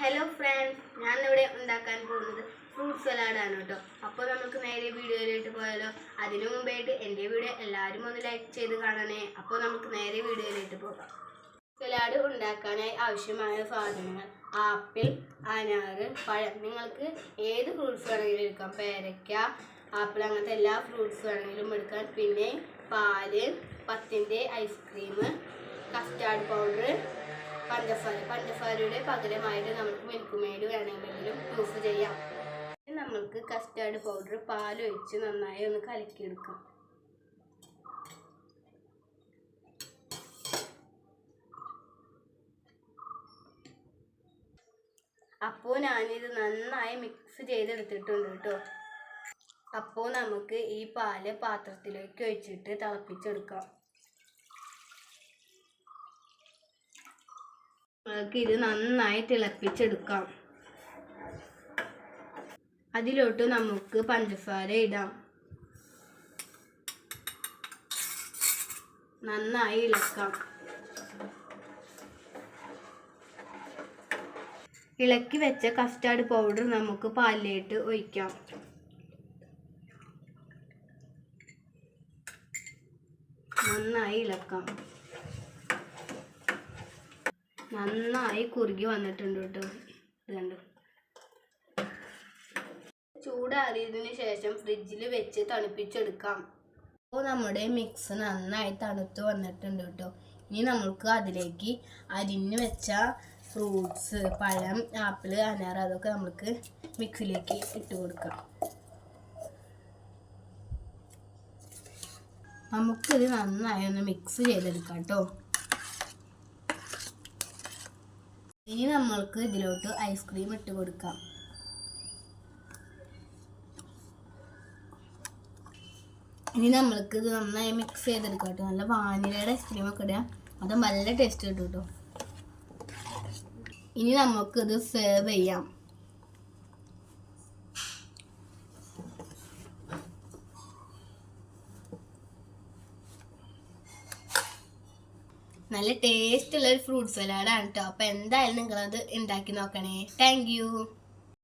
Hello friends ഞാൻ ഇവിടെ ഉണ്ടാക്കാൻ പോകുന്നത് ഫ്രൂട്ട് സലാഡാണ് കേട്ടോ. അപ്പോൾ നമുക്ക് നേരെ വീഡിയോയിലോട്ട് പോയാലോ. അതിനു മുമ്പായിട്ട് എന്റെ വീഡിയോ എല്ലാവരും ഒന്ന് ലൈക്ക് ചെയ്ത് കാണണേ. അപ്പോൾ നമുക്ക് നേരെ വീഡിയോയിലോട്ട് പോകാം. സലാഡ് ഉണ്ടാക്കാനായി ആവശ്യമായ സാധനങ്ങൾ. ആപ്പിൾ അനാറ് പഴം. നിങ്ങൾക്ക് ഏത് ഫ്രൂട്ട്സ് വേണമെങ്കിലും എടുക്കാം. പേരയ്ക്ക ആപ്പിൾ അങ്ങനത്തെ എല്ലാ ഫ്രൂട്ട്സ് വേണമെങ്കിലും എടുക്കാം. പിന്നെ പാൽ പത്തിന്റെ ഐസ്ക്രീം കസ്റ്റാർഡ് പൗഡർ പഞ്ചസാര പഞ്ചസാരയുടെ പകരമായിട്ട് നമുക്ക് മിൽക്ക് മെയ്ഡ് വേണമെങ്കിലും യൂസ് ചെയ്യാം. നമ്മൾക്ക് കസ്റ്റാർഡ് പൗഡർ പാലൊഴിച്ച് നന്നായി ഒന്ന് കലക്കിയെടുക്കാം. അപ്പോൾ ഞാനിത് നന്നായി മിക്സ് ചെയ്തെടുത്തിട്ടുണ്ട് കേട്ടോ അപ്പോൾ നമുക്ക് ഈ പാൽ പാത്രത്തിലേക്ക് ഒഴിച്ചിട്ട് തിളപ്പിച്ചെടുക്കാം. നമുക്ക് ഇത് നന്നായി തിളപ്പിച്ചെടുക്കാം. അതിലോട്ട് നമുക്ക് പഞ്ചസാര ഇടാം. നന്നായി ഇളക്കാം. ഇളക്കി വെച്ച കസ്റ്റാർഡ് പൗഡർ നമുക്ക് പാലിലേക്ക് ഒഴിക്കാം. നന്നായി ഇളക്കാം. നന്നായി കുറുകി വന്നിട്ടുണ്ട് കേട്ടോ. ഇത് ചൂടാറിയതിന് ശേഷം ഫ്രിഡ്ജിൽ വെച്ച് തണുപ്പിച്ചെടുക്കാം. അപ്പോൾ നമ്മുടെ മിക്സ് നന്നായി തണുത്ത് വന്നിട്ടുണ്ട് കേട്ടോ. ഇനി നമുക്ക് അതിലേക്ക് അരിഞ്ഞ് വെച്ച ഫ്രൂട്ട്സ് പഴം ആപ്പിൾ അനാർ അതൊക്കെ നമുക്ക് മിക്സിലേക്ക് ഇട്ട് കൊടുക്കാം. നമുക്കിത് നന്നായി ഒന്ന് മിക്സ് ചെയ്തെടുക്കാം കേട്ടോ. ഇനി നമ്മൾക്ക് ഇതിലോട്ട് ഐസ്ക്രീം ഇട്ട് കൊടുക്കാം. ഇനി നമ്മൾക്ക് ഇത് നന്നായി മിക്സ് ചെയ്തെടുക്കാം കേട്ടോ. നല്ല വാനിലയുടെ ഐസ്ക്രീം ഒക്കെ ഇടാം. അത് നല്ല ടേസ്റ്റ് കിട്ടും കേട്ടോ. ഇനി നമുക്ക് ഇത് സെർവ് ചെയ്യാം. നല്ല ടേസ്റ്റ് ഉള്ള ഒരു ഫ്രൂട്ട് സലാഡാണ് കേട്ടോ അപ്പോൾ എന്തായാലും നിങ്ങളത് ഉണ്ടാക്കി നോക്കണേ. താങ്ക്